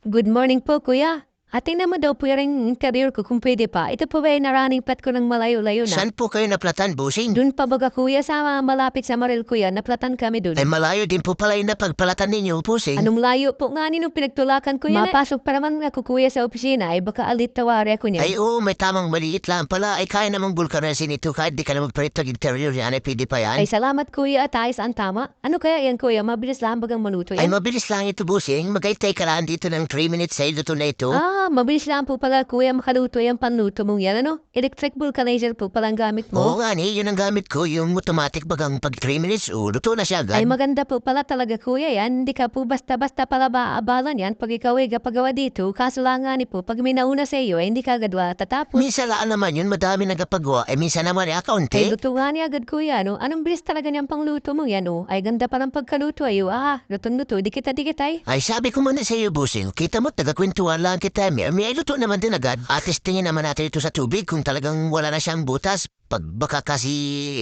Good morning po, kuya. Ating naman daw po yung interior ko kung pwede pa. Ito po ba yung naraning pat ko ng malayo-layo na? Saan po kayo naplatan, busing? Dun pa baga kuya sa malapit sa Maril kuya, naplatan kami dun. Ay malayo din po pala yung napagpalatan ninyo, busing. Anong layo po nga ninong pinagtulakan ko yan? Mapasok pa naman ako kuya sa opisina, ay baka alit tawari ako niya. Ay oo, may tamang maliit lang pala. Ay kaya namang bulkanasin ito kahit di ka naman preto interior yan. Ay pwede pa yan. Ay salamat kuya at ayos ang tama. Ano kaya yan kuya, mabilis lang bagang maluto Ay yan? mabilis lang ito, busing. Magaytay ka lang dito ng 3 minutes sa luto na ito. Ah, mabilis lang po pala kuya makaluto yung panluto mong yan, ano? Electric vulcanizer po palang gamit mo. Oo nga ni, yun ang gamit ko. Yung automatic bagang pag 3 minutes, oh, luto na siya agad. Ay maganda po pala talaga kuya yan. Hindi ka po basta-basta pala maabalan yan pag ikaw ay kapagawa dito. Kaso lang nga ni po, pag may nauna sa iyo, ay hindi ka agad wa tatapos. Minsan lang naman yun, madami nagapagawa. Eh minsan naman ay Ay, akaunti. luto nga niya agad kuya, no? Anong bilis talaga niyang pangluto mo yan, oh? Ay, ganda pa ng pagkaluto, ayo. Ah, luto-luto, di kita, di kita, ay. Ay sabi ko muna sa iyo, busing. Kita mo, tagakwentuhan lang kita. May, may luto naman din agad. At testingin naman natin ito sa tubig kung talagang wala na siyang butas. Pag baka kasi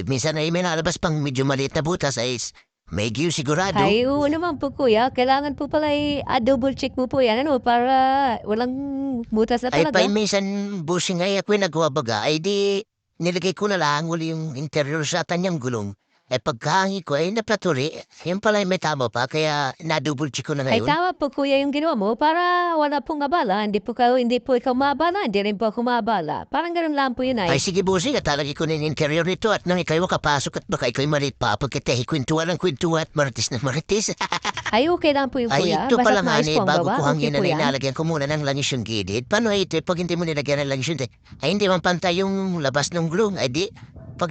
minsan ay may nalabas pang medyo maliit na butas ay may giyo sigurado. Ay, oo naman po kuya. Kailangan po pala ay ah, double check mo po yan, ano? Para walang butas na Ay talaga. pa minsan busing ay ako nagawa baga ay di nilagay ko na lang uli yung interior sa kanyang gulong. Eh pagkahangi ko ay napaturi. Yan pala yung may tama pa kaya na-double check ko na Ay, ngayon. tama po kuya yung ginawa mo para wala pong abala. Hindi po, kayo, hindi po ikaw mabala, hindi rin po ako mabala. Parang ganun lang po yun Ay ay. sige busing at talagay ko na yung interior nito at nang ikaw makapasok at baka ikaw malit pa pagkatahi kwentuhan ng kwentuhan at maritis na maritis. Ay, okay lang po yung Ay, kuya. ito Basta't pala nga maayos ni, po ang bago gawa. ko hangin na yan. inalagyan ko muna ng langis yung gilid. Paano ito, pag hindi mo nilagyan ng langis yun, eh, ay hindi man pantay yung labas ng glong. Ay di, pag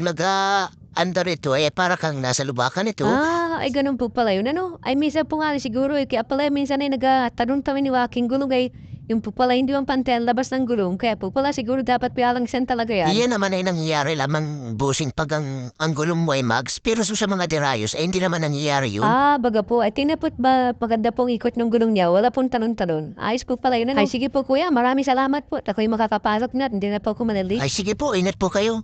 nag-under ito, ay para kang nasa lubakan ito. Ah, ay ganun po pala yun. Ano? Ay minsan po nga siguro, eh, kaya pala minsan ay nagtanong kami ni Waking Gulong ay yung po pala hindi man ang labas ng gulong. Kaya po pala siguro dapat pialang sen talaga yan. Iyan naman ay nangyayari lamang busing pag ang, ang gulong mo ay mags. Pero sa mga derayos, ay hindi naman nangyayari yun. Ah, baga po. Ay, tingnan po't ba maganda pong ikot ng gulong niya. Wala pong tanong-tanong. Ayos po pala yun. Ano? Ay, sige po kuya. Maraming salamat po. Ako'y makakapasok na. Hindi na po ako manali. Ay sige po, ingat po kayo.